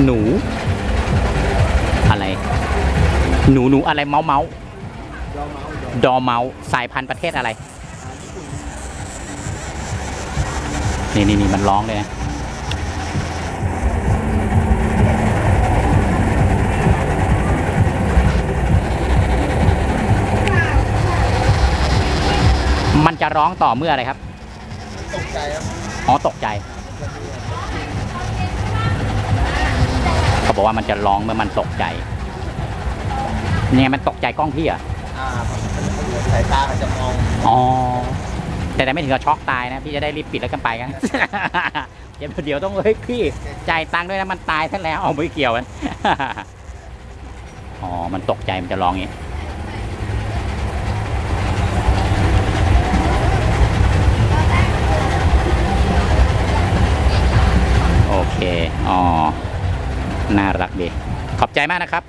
หนู อะไร หนูหนูอะไรเมาเมาส์เราเมาส์ดอเมาส์สายพันธุ์ประเทศอะไร นี่นี่นี่มันร้องเลยนะมันจะร้องต่อเมื่ออะไรครับ ตกใจครับ อ๋อ ตกใจ เขาบอกว่ามันจะร้องเมื่อมันตกใจเนี่ยมันตกใจกล้องพี่เหรอะอ่าสายตาเขาจะมองอ๋อแต่แต่ไม่ถึงกับช็อกตายนะ พี่จะได้รีบปิดแล้วกันไปกันเดี๋ยวเดี๋ยวต้องเฮ้ยพี่จ่ายตังค์ด้วยนะมันตายท่านแล้วเอาไม่เกี่ยวกันอ๋อ มันตกใจมันจะร้องอย่างนี้โอเค อ๋อ น่ารักดี ขอบใจมากนะครับ